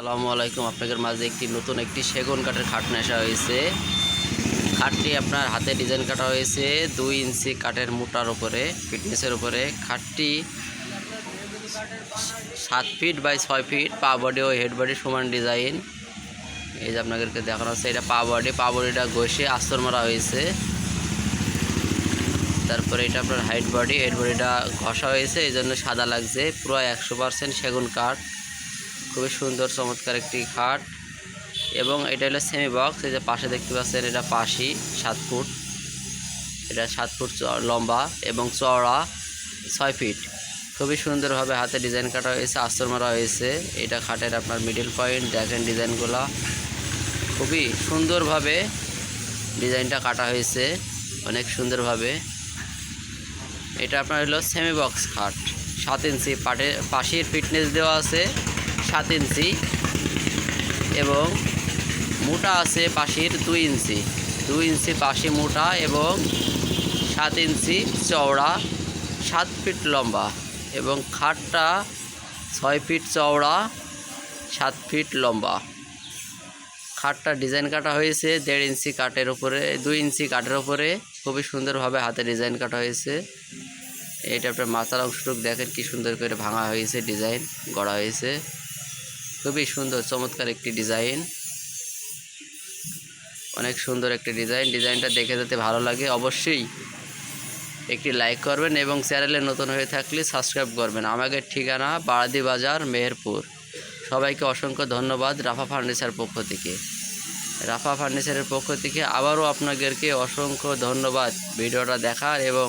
আসসালামু আলাইকুম। আপনাদের মাঝে একটি নতুন একটি সেগুন কাঠের খাট নেশা হয়েছে। খাটটি আপনার হাতে ডিজাইন কাটা হয়েছে দুই ইঞ্চি কাঠের মোটার উপরে, ফিটনেসের উপরে। খাটটি সাত ফিট বাই ছয় ফিট, পা বডি ও হেড বডি সমান ডিজাইন। এই যে আপনাদেরকে দেখানো হচ্ছে, এটা পা বডি, পা বডিটা ঘষে আস্তর মারা হয়েছে। তারপরে এটা আপনার হাইট বডি, হেড বডিটা ঘষা হয়েছে এই জন্য সাদা লাগছে। পুরো একশো পার্সেন্ট সেগুন কাঠ। খুবই সুন্দর, চমৎকার একটি খাট। এবং এটা হলো সেমি বক্স এই যে পাশে দেখতে পাচ্ছেন এটা পাশি, সাত ফুট। এটা সাত ফুট লম্বা এবং চওড়া, ছয় ফিট। খুবই সুন্দরভাবে হাতে ডিজাইন কাটা হয়েছে আস্তর মারা হয়েছে। এটা খাটের আপনার মিডল পয়েন্ট দেখেন ডিজাইনগুলো। খুবই সুন্দরভাবে ডিজাইনটা কাটা হয়েছে, অনেক সুন্দরভাবে। এটা আপনার হলো সেমি বক্স খাট। সাত ইঞ্চি পাটে পাশের ফিটনেস দেওয়া আছে। সাত ইঞ্চি এবং মোটা আছে পাশের দুই ইঞ্চি। দুই ইঞ্চি পাশে মোটা এবং সাত ইঞ্চি চওড়া, সাত ফিট লম্বা এবং খাটটা ছয় ফিট চওড়া, সাত ফিট লম্বা। খাটটা ডিজাইন কাটা হয়েছে দেড় ইঞ্চি কাঠের উপরে, দুই ইঞ্চি কাঠের উপরে। খুবই সুন্দরভাবে হাতে ডিজাইন কাটা হয়েছে। এটা আপনার মাথার অংশটুকু দেখেন কি সুন্দর করে ভাঙা হয়েছে, ডিজাইন গড়া হয়েছে। খুবই সুন্দর, চমৎকার একটি ডিজাইন অনেক সুন্দর একটি ডিজাইন ডিজাইনটা দেখে যাতে ভালো লাগে অবশ্যই একটি লাইক করবেন এবং চ্যানেলে নতুন হয়ে থাকলে সাবস্ক্রাইব করবেন। আমাদের ঠিকানা বারাদি বাজার, মেহেরপুর। সবাইকে অসংখ্য ধন্যবাদ রাফা ফার্নিচার পক্ষ থেকে। রাফা ফার্নিচারের পক্ষ থেকে আবারও আপনাদেরকে অসংখ্য ধন্যবাদ ভিডিওটা দেখার এবং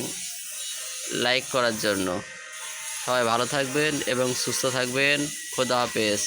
লাইক করার জন্য। সবাই ভালো থাকবেন এবং সুস্থ থাকবেন। খোদা হাফেজ।